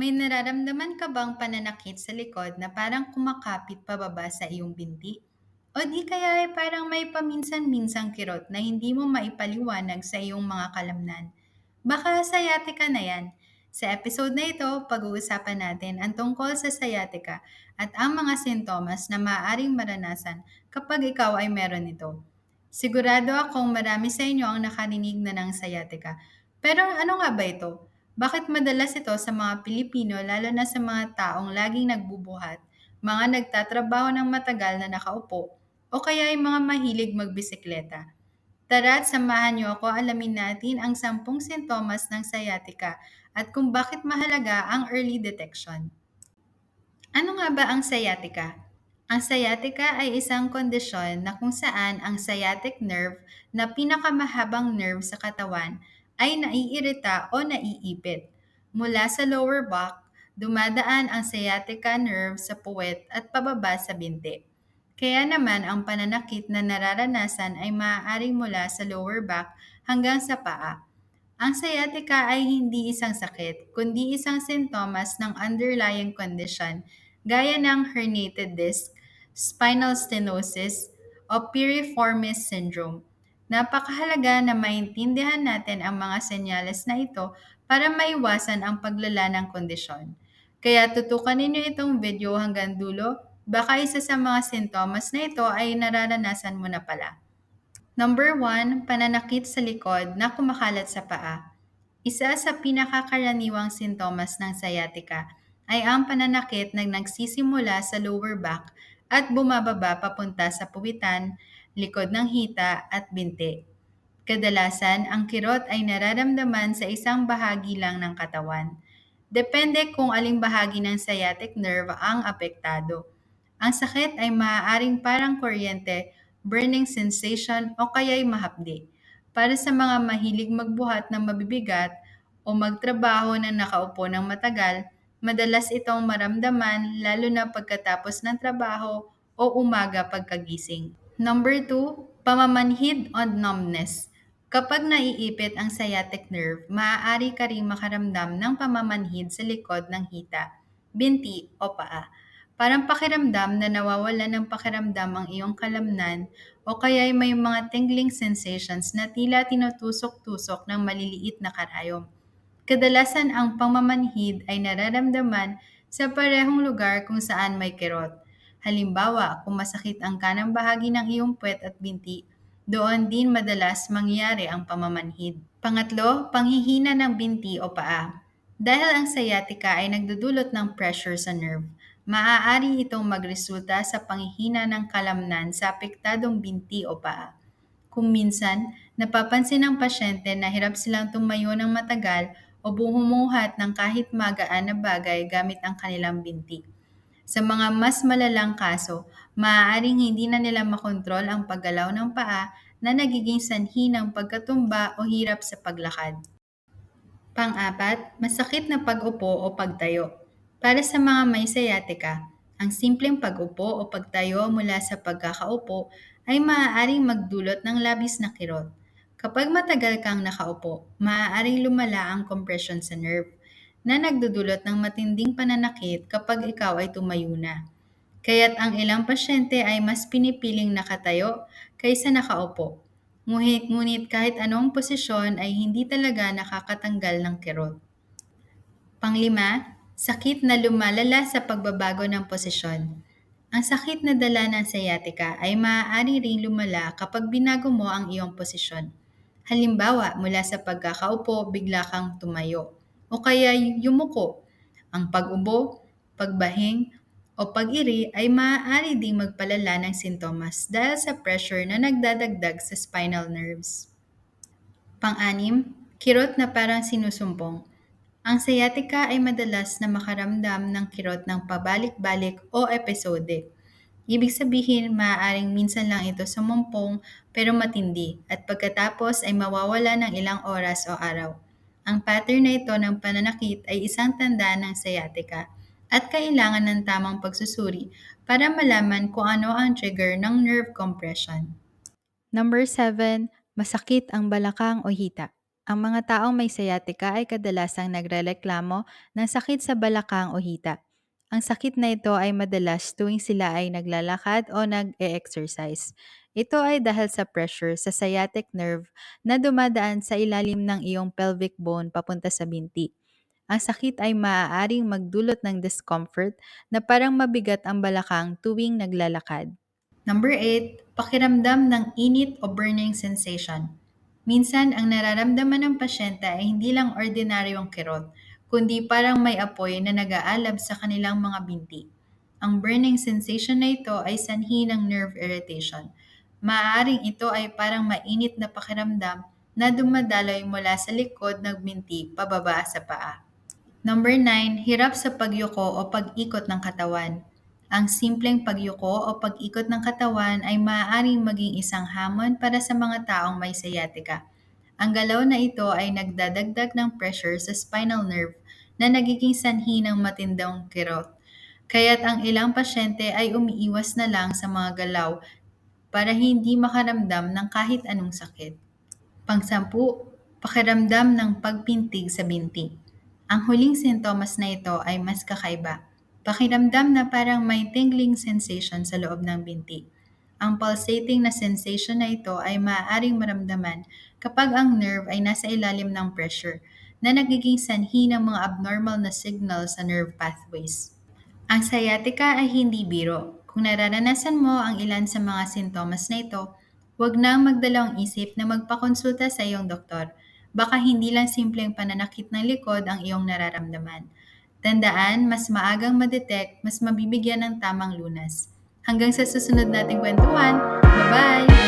May nararamdaman ka bang pananakit sa likod na parang kumakapit pababa sa iyong binti? O di kaya ay parang may paminsan-minsang kirot na hindi mo maipaliwanag sa iyong mga kalamnan? Baka sciatica na yan. Sa episode na ito, pag-uusapan natin ang tungkol sa sciatica at ang mga sintomas na maaaring maranasan kapag ikaw ay meron nito. Sigurado akong marami sa inyo ang nakarinig na ng sciatica. Pero ano nga ba ito? Bakit madalas ito sa mga Pilipino lalo na sa mga taong laging nagbubuhat, mga nagtatrabaho ng matagal na nakaupo, o kaya ay mga mahilig magbisikleta? Tara at samahan niyo ako alamin natin ang sampung sintomas ng sciatica at kung bakit mahalaga ang early detection. Ano nga ba ang sciatica? Ang sciatica ay isang kondisyon na kung saan ang sciatic nerve na pinakamahabang nerve sa katawan ay naiirita o naiipit. Mula sa lower back, dumadaan ang sciatica nerve sa puwet at pababa sa binti. Kaya naman ang pananakit na nararanasan ay maaaring mula sa lower back hanggang sa paa. Ang sciatica ay hindi isang sakit, kundi isang sintomas ng underlying condition gaya ng herniated disc, spinal stenosis, o piriformis syndrome. Napakahalaga na maintindihan natin ang mga senyales na ito para maiwasan ang paglala ng kondisyon. Kaya tutukan ninyo itong video hanggang dulo, baka isa sa mga sintomas na ito ay nararanasan mo na pala. Number 1, pananakit sa likod na kumakalat sa paa. Isa sa pinakakaraniwang sintomas ng sciatica ay ang pananakit na nagsisimula sa lower back at bumababa papunta sa puwitan, likod ng hita at binti. Kadalasan, ang kirot ay nararamdaman sa isang bahagi lang ng katawan. Depende kung aling bahagi ng sciatic nerve ang apektado. Ang sakit ay maaaring parang kuryente burning sensation o kaya'y mahapdi. Para sa mga mahilig magbuhat ng mabibigat o magtrabaho na nakaupo ng matagal, madalas itong maramdaman lalo na pagkatapos ng trabaho o umaga pagkagising. Number 2, pamamanhid o numbness. Kapag naiipit ang sciatic nerve, maaari ka ring makaramdam ng pamamanhid sa likod ng hita, binti o paa. Parang pakiramdam na nawawala ng pakiramdam ang iyong kalamnan o kaya ay may mga tingling sensations na tila tinutusok-tusok ng maliliit na karayom. Kadalasan ang pamamanhid ay nararamdaman sa parehong lugar kung saan may kirot. Halimbawa, kung masakit ang kanang bahagi ng iyong puwet at binti, doon din madalas mangyari ang pamamanhid. Pangatlo, panghihina ng binti o paa. Dahil ang sciatica ay nagdudulot ng pressure sa nerve, maaari itong magresulta sa panghihina ng kalamnan sa apektadong binti o paa. Kung minsan, napapansin ng pasyente na hirap silang tumayo ng matagal o bumuhat ng kahit magaan na bagay gamit ang kanilang binti. Sa mga mas malalang kaso, maaaring hindi na nila makontrol ang paggalaw ng paa na nagiging sanhi ng pagkatumba o hirap sa paglakad. Pang-apat, masakit na pag-upo o pagtayo. Para sa mga may sciatica, ang simpleng pag-upo o pagtayo mula sa pagkakaupo ay maaaring magdulot ng labis na kirot. Kapag matagal kang nakaupo, maaaring lumala ang compression sa nerve na nagdudulot ng matinding pananakit kapag ikaw ay tumayo na. Kaya't ang ilang pasyente ay mas pinipiling nakatayo kaysa nakaupo. Ngunit, ngunit kahit anong posisyon ay hindi talaga nakakatanggal ng kirot. Panglima, sakit na lumalala sa pagbabago ng posisyon. Ang sakit na dala ng sciatica ay maaari ring lumala kapag binago mo ang iyong posisyon. Halimbawa, mula sa pagkakaupo, bigla kang tumayo. O kaya yumuko. Ang pag-ubo, pagbahing, o pag-iri ay maaari ding magpalala ng sintomas dahil sa pressure na nagdadagdag sa spinal nerves. Pang-anim, kirot na parang sinusumpong. Ang sciatica ay madalas na makaramdam ng kirot ng pabalik-balik o episode. Ibig sabihin, maaaring minsan lang ito sumumpong pero matindi at pagkatapos ay mawawala ng ilang oras o araw. Ang pattern na ito ng pananakit ay isang tanda ng sciatica at kailangan ng tamang pagsusuri para malaman kung ano ang trigger ng nerve compression. Number 7, masakit ang balakang o hita. Ang mga taong may sciatica ay kadalasang nagrereklamo ng sakit sa balakang o hita. Ang sakit na ito ay madalas tuwing sila ay naglalakad o nag-e-exercise. Ito ay dahil sa pressure sa sciatic nerve na dumadaan sa ilalim ng iyong pelvic bone papunta sa binti. Ang sakit ay maaaring magdulot ng discomfort na parang mabigat ang balakang tuwing naglalakad. Number 8, pakiramdam ng init o burning sensation. Minsan, ang nararamdaman ng pasyente ay hindi lang ordinaryong kirot, kundi parang may apoy na nag-aalab sa kanilang mga binti. Ang burning sensation na ito ay sanhi ng nerve irritation. Maaaring ito ay parang mainit na pakiramdam na dumadaloy mula sa likod ng binti pababa sa paa. Number 9, hirap sa pagyuko o pag-ikot ng katawan. Ang simpleng pagyuko o pag-ikot ng katawan ay maaaring maging isang hamon para sa mga taong may sciatica. Ang galaw na ito ay nagdadagdag ng pressure sa spinal nerve na nagiging sanhi ng matindang kirot. Kaya't ang ilang pasyente ay umiiwas na lang sa mga galaw para hindi makaramdam ng kahit anong sakit. Pangsampu, pakiramdam ng pagpintig sa binti. Ang huling sintomas na ito ay mas kakaiba. Pakiramdam na parang may tingling sensation sa loob ng binti. Ang pulsating na sensation na ito ay maaaring maramdaman kapag ang nerve ay nasa ilalim ng pressure na nagiging sanhi ng mga abnormal na signal sa nerve pathways. Ang sciatica ay hindi biro. Kung nararanasan mo ang ilan sa mga sintomas na ito, huwag nang magdalawang isip na magpakonsulta sa iyong doktor. Baka hindi lang simpleng pananakit ng likod ang iyong nararamdaman. Tandaan, mas maagang madetect, mas mabibigyan ng tamang lunas. Hanggang sa susunod nating kwentuhan. Bye-bye!